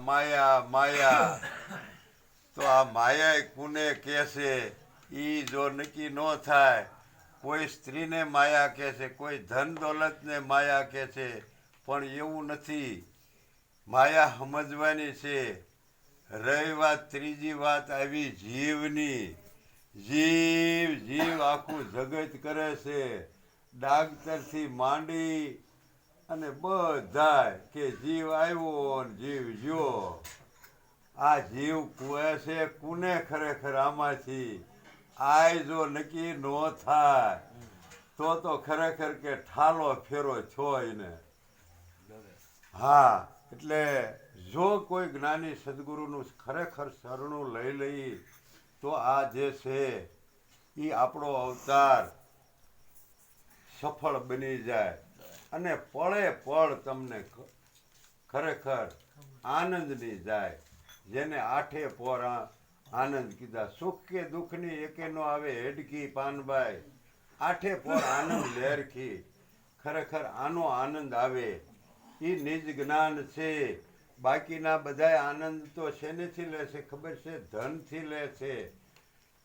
માયા માયા તો આ માયા કુને કહે છે, ઈ જો નક્કી ન થાય, કોઈ સ્ત્રીને માયા કહે છે, કોઈ ધન દોલતને માયા કહે છે, પણ એવું નથી. માયા સમજવાની છે, રહી વાત, ત્રીજી વાત આવી જીવની. જીવ જીવ આખું જગત કરે છે. ડાક્ટરથી માંડી અને બધાય કે જીવ આવ્યો જીવ જો આ જીવ કુએ છે, કુને ખરેખર આમાંથી? આય જો નક્કી ન થાય, તો તો ખરેખર કે ઠાલો ફેરો છો એને. હા, એટલે જો કોઈ જ્ઞાની સદગુરુનું ખરેખર શરણું લઈ લઈ, તો આ જે છે એ આપણો અવતાર સફળ બની જાય. અને પળે પળ તમને ખરેખર આનંદની જાય. જેને આઠે પોર આનંદ કીધા. સુખ કે દુઃખની એકે નો આવે હેડકી પાનબાઈ. આઠે પોર આનંદ લેરખી. ખરેખર આનો આનંદ આવે. એ નિજ જ્ઞાન છે. બાકીના બધાય આનંદ તો શેનેથી લે છે? ખબર છે? ધનથી લે છે.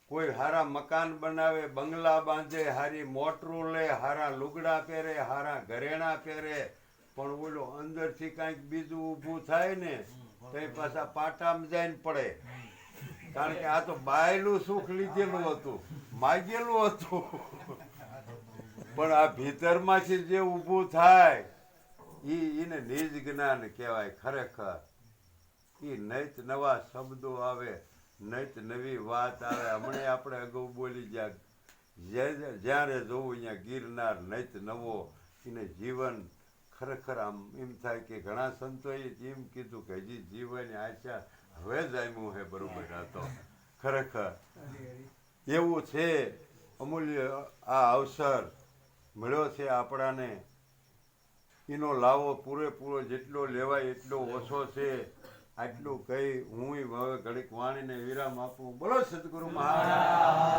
કોઈ હારા મકાન બનાવે, બંગલા બાંધે, હારી મોટરું લે, હારા લુગડા પહેરે, હારા ઘરેણા પહેરે, પણ ઓલો અંદરથી કાંઈક બીજું ઊભું થાય ને, તો એ પાછા પાટામાં જઈને પડે. કારણ કે આ તો બાયલું સુખ લીધેલું હતું, માગેલું હતું. પણ આ ભીતરમાંથી જે ઊભું થાય એ એને નિજ જ્ઞાન કહેવાય ખરેખર. એ નૈત નવા શબ્દો આવે. નૈત નવી વાત આવે. હમણે આપણે અગાઉ બોલી ગયા જ્યારે જોવું, અહીંયા ગિરનાર નહીત નવો. એને જીવન ખરેખર આમ એમ થાય કે ઘણા સંતોએ એમ કીધું કે હજી જીવન આશા હવે જ આવ્યું હે, બરોબર? હતો ખરેખર એવું છે. અમૂલ્ય આ અવસર મળ્યો છે આપણાને. એનો લાવો પૂરેપૂરો જેટલો લેવાય એટલો ઓછો છે. આટલું કહી હું હવે ઘડીક વાણીને વિરામ આપું. બોલો સદગુરુ મહારાજ.